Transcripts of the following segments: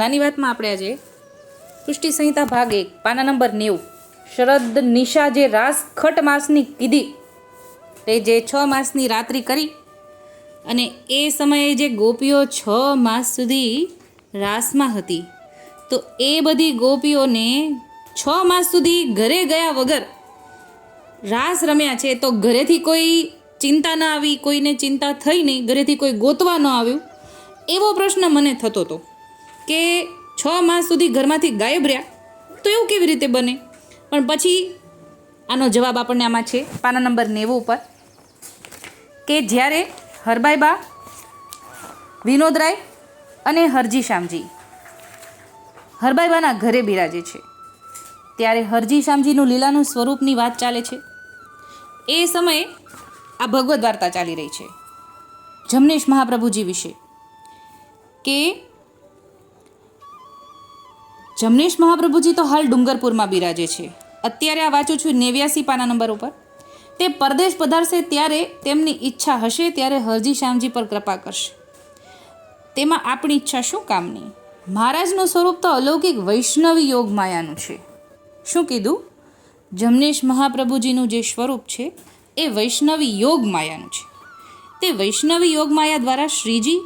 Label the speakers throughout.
Speaker 1: નાની વાતમાં આપણે આજે પુષ્ટિ સંહિતા ભાગ એક, પાના નંબર નેવું. શરદ નિશા જે રાસ ખટ માસની કીધી, તે જે છ માસની રાત્રિ કરી અને એ સમયે જે ગોપીઓ છ માસ સુધી રાસમાં હતી, તો એ બધી ગોપીઓને છ માસ સુધી ઘરે ગયા વગર રાસ રમ્યા છે, તો ઘરેથી કોઈ ચિંતા ના આવી, કોઈને ચિંતા થઈ નહીં, ઘરેથી કોઈ ગોતવા ન આવ્યું, એવો પ્રશ્ન મને થતો હતો. કે છ માસ સુધી ઘરમાંથી ગાયબ રહ્યા, તો એવું કેવી રીતે બને? પણ પછી આનો જવાબ આપણને આમાં છે, પાના નંબર નેવું ઉપર. કે જ્યારે હરબાઈબા વિનોદરાય અને હરજી શ્યામજી હરબાઈબાના ઘરે બિરાજે છે. ત્યારે હરજી શ્યામજીનું લીલાનું સ્વરૂપની વાત ચાલે છે. એ સમયે આ ભગવદ્ વાર્તા ચાલી રહી છે. જમનેશ મહાપ્રભુજી વિશે. કે જમનેશ મહાપ્રભુજી તો હાલ ડુંગરપુરમાં બિરાજે છે. અત્યારે આ વાંચું છું નેવ્યાસી પાના નંબર ઉપર. તે પરદેશ પધારશે ત્યારે તેમની ઈચ્છા હશે ત્યારે હરજી શ્યામજી પર કૃપા કરશે. તેમાં આપણી ઈચ્છા શું કામની? મહારાજનું સ્વરૂપ તો અલૌકિક વૈષ્ણવી યોગ માયાનું છે. શું કીધું? જમનેશ મહાપ્રભુજીનું જે સ્વરૂપ છે, એ વૈષ્ણવી યોગ માયાનું છે. તે વૈષ્ણવી યોગ માયા દ્વારા શ્રીજી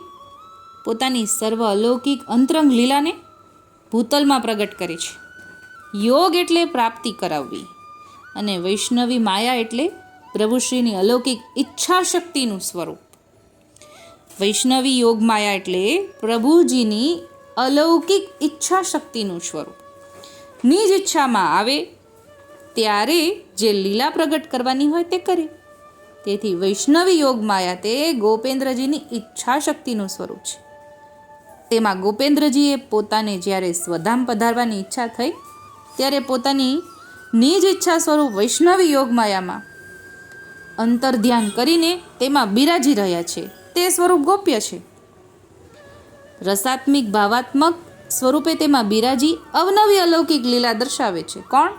Speaker 1: પોતાની સર્વ અલૌકિક અંતરંગ લીલાને ભૂતલમાં પ્રગટ કરે છે. યોગ એટલે પ્રાપ્તિ કરાવવી અને વૈષ્ણવી માયા એટલે પ્રભુશ્રીની અલૌકિક ઈચ્છા શક્તિનું સ્વરૂપ. વૈષ્ણવી યોગ માયા એટલે પ્રભુજીની અલૌકિક ઈચ્છા શક્તિનું સ્વરૂપ. નિજ ઈચ્છામાં આવે ત્યારે જે લીલા પ્રગટ કરવાની હોય તે કરે. તેથી વૈષ્ણવી યોગ માયા તે ગોપેન્દ્રજીની ઈચ્છા શક્તિનું સ્વરૂપ છે. તેમાં ગોપેન્દ્રજીએ પોતાને જ્યારે સ્વધામ પધારવાની ઈચ્છા થઈ, ત્યારે પોતાની નિજ ઈચ્છા સ્વરૂપ વૈષ્ણવી યોગમાયામાં અંતર ધ્યાન કરીને તેમાં બિરાજી રહ્યા છે. તે સ્વરૂપ ગોપ્ય છે. રસાત્મિક ભાવાત્મક સ્વરૂપે તેમાં બિરાજી અવનવી અલૌકિક લીલા દર્શાવે છે. કોણ?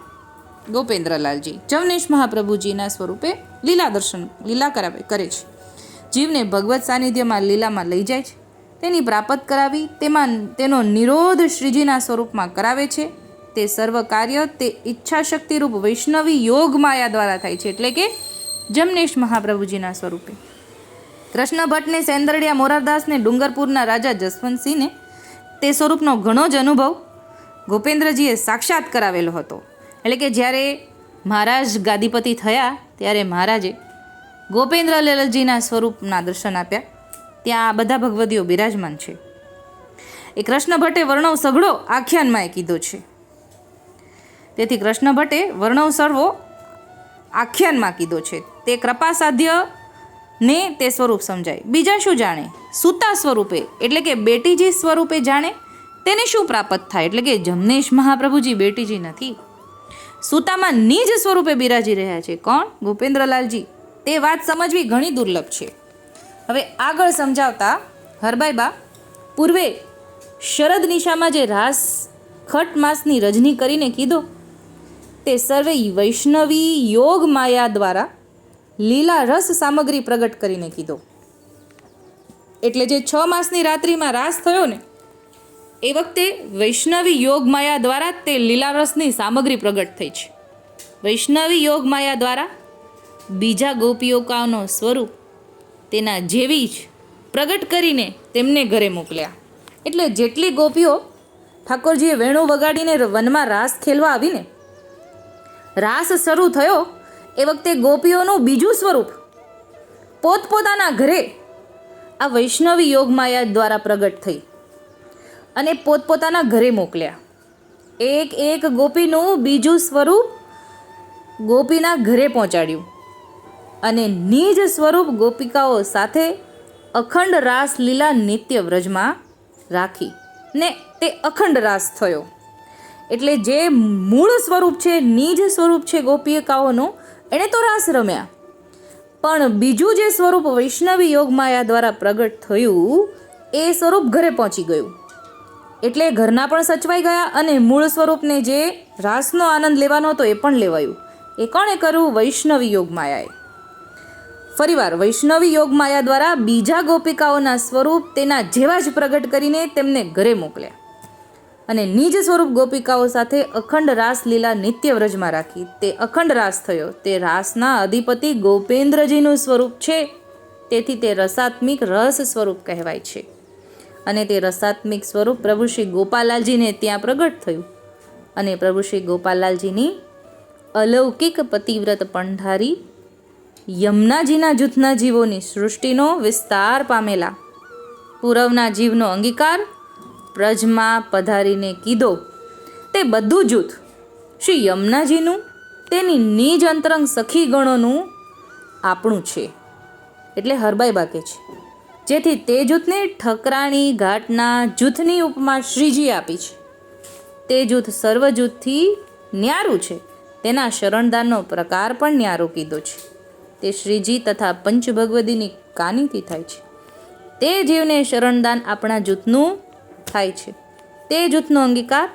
Speaker 1: ગોપેન્દ્રલાલજી. જવનેશ મહાપ્રભુજીના સ્વરૂપે લીલા દર્શન, લીલા કરાવે, કરે છે. જીવને ભગવત સાનિધ્યમાં લીલામાં લઈ જાય છે. તેની પ્રાપ્ત કરાવી તેમાં તેનો નિરોધ શ્રીજીના સ્વરૂપમાં કરાવે છે. તે સર્વ કાર્ય તે ઈચ્છા શક્તિરૂપ વૈષ્ણવી યોગ માયા દ્વારા થાય છે એટલે કે જમનેશ મહાપ્રભુજીના સ્વરૂપે. કૃષ્ણ ભટ્ટને સેન્દ્રડિયા મોરારદાસને ડુંગરપુરના રાજા જસવંતસિંહને તે સ્વરૂપનો ઘણો જ અનુભવ ગોપેન્દ્રજીએ સાક્ષાત કરાવેલો હતો. એટલે કે જ્યારે મહારાજ ગાદીપતિ થયા ત્યારે મહારાજે ગોપેન્દ્રલાલજીના સ્વરૂપના દર્શન આપ્યા. ત્યાં બધા ભગવદીઓ બિરાજમાન છે. એ કૃષ્ણ ભટ્ટે વર્ણવ સઘળો આખ્યાનમાં એ કીધો છે. તેથી કૃષ્ણ ભટ્ટે વર્ણવ સર્વો આખ્યાનમાં કીધો છે. તે કૃપા સાધ્ય ને તે સ્વરૂપ સમજાય. બીજા શું જાણે? સૂતા સ્વરૂપે, એટલે કે બેટીજી સ્વરૂપે જાણે, તેને શું પ્રાપ્ત થાય? એટલે કે જમનેશ મહાપ્રભુજી બેટીજી નથી. સૂતામાં નિજ સ્વરૂપે બિરાજી રહ્યા છે. કોણ? ભૂપેન્દ્રલાલજી. તે વાત સમજવી ઘણી દુર્લભ છે. હવે આગળ સમજાવતા હરબાઈબા પૂર્વે શરદ નિશામાં જે રાસ ખટ માસની રજની કરીને કીધો, તે સર્વે વૈષ્ણવી યોગ માયા દ્વારા લીલા રસ સામગ્રી પ્રગટ કરીને કીધો. એટલે જે છ માસની રાત્રિમાં રાસ થયો ને, એ વખતે વૈષ્ણવી યોગ માયા દ્વારા તે લીલા રસની સામગ્રી પ્રગટ થઈ છે. વૈષ્ણવી યોગ માયા દ્વારા બીજા ગોપીઓકાનો સ્વરૂપ તેના જેવી જ પ્રગટ કરીને તેમને ઘરે મોકલ્યા. એટલે જેટલી ગોપીઓ ઠાકોરજીએ વેણું વગાડીને વનમાં રાસ ખેલવા આવીને, રાસ શરૂ થયો એ વખતે ગોપીઓનું બીજું સ્વરૂપ પોતપોતાના ઘરે આ વૈષ્ણવી યોગ માયા દ્વારા પ્રગટ થઈ અને પોતપોતાના ઘરે મોકલ્યા. એક એક ગોપીનું બીજું સ્વરૂપ ગોપીના ઘરે પહોંચાડ્યું. અને નિજ સ્વરૂપ ગોપિકાઓ સાથે અખંડ રાસ લીલા નિત્ય વ્રજમાં રાખી ને તે અખંડ રાસ થયો. એટલે જે મૂળ સ્વરૂપ છે, નિજ સ્વરૂપ છે ગોપિકાઓનું, એણે તો રાસ રમ્યા. પણ બીજું જે સ્વરૂપ વૈષ્ણવી યોગમાયા દ્વારા પ્રગટ થયું, એ સ્વરૂપ ઘરે પહોંચી ગયું. એટલે ઘરના પણ સચવાઈ ગયા અને મૂળ સ્વરૂપને જે રાસનો આનંદ લેવાનો હતો એ પણ લેવાયું. એ કોણે કર્યું? વૈષ્ણવી યોગ માયાએ. ફરીવાર વૈષ્ણવી યોગ માયા દ્વારા બીજા ગોપિકાઓના સ્વરૂપ તેના જેવા જ પ્રગટ કરીને તેમને ઘરે મોકલ્યા. અને નિજ સ્વરૂપ ગોપિકાઓ સાથે અખંડ રાસ લીલા નિત્ય વ્રજમાં રાખી તે અખંડ રાસ થયો. તે રાસના અધિપતિ ગોપેન્દ્રજીનું સ્વરૂપ છે. તેથી તે રસાત્મિક રસ સ્વરૂપ કહેવાય છે. અને તે રસાત્મિક સ્વરૂપ પ્રભુ શ્રી ગોપાલાલજીને ત્યાં પ્રગટ થયું. અને પ્રભુ શ્રી ગોપાલાલજીની અલૌકિક પતિવ્રત પંઢારી યમુનાજીના જૂથના જીવોની સૃષ્ટિનો વિસ્તાર પામેલા. પૂરવના જીવનો અંગીકાર પ્રજમાં પધારીને કીધો, તે બધું જૂથ, શ્રી યમુનાજીનું, તેની નિજ અંતરંગ સખી ગણોનું આપણું છે. એટલે હરબાઈ બાકે છે. જેથી તે જૂથને ઠકરાણી ઘાટના જૂથની ઉપમા શ્રીજી આપી છે. તે જૂથ સર્વ જૂથથી ન્યારું છે. તેના શરણદાનનો પ્રકાર પણ ન્યારો કીધો છે. તે શ્રીજી તથા પંચભગવદીની કાનીથી થાય છે. તે જીવને શરણદાન આપણા જૂથનું થાય છે. તે જૂથનો અંગીકાર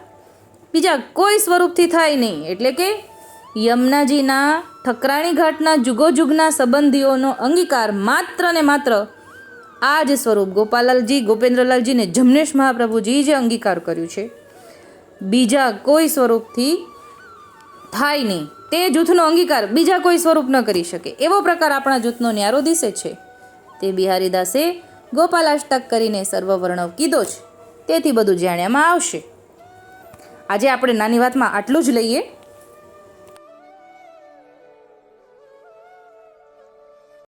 Speaker 1: બીજા કોઈ સ્વરૂપથી થાય નહીં. એટલે કે યમુનાજીના ઠકરાણી ઘાટના જુગોજુગના સંબંધીઓનો અંગીકાર માત્ર ને માત્ર આ જ સ્વરૂપ ગોપાલાલજી ગોપેન્દ્રલાલજીને જમનેશ મહાપ્રભુજી જે અંગીકાર કર્યું છે. બીજા કોઈ સ્વરૂપથી થાય નહીં. તે જૂથનો અંગીકાર બીજા કોઈ સ્વરૂપ ન કરી શકે. એવો પ્રકાર આપણા જૂથનો ન્યારો દિશે છે. તે બિહારી દાસે ગોપાલાષ્ટક કરીને સર્વવર્ણવ કીધો છે. તેથી બધું જાણ્યામાં આવશે. આજે આપણે નાની વાતમાં આટલું જ લઈએ.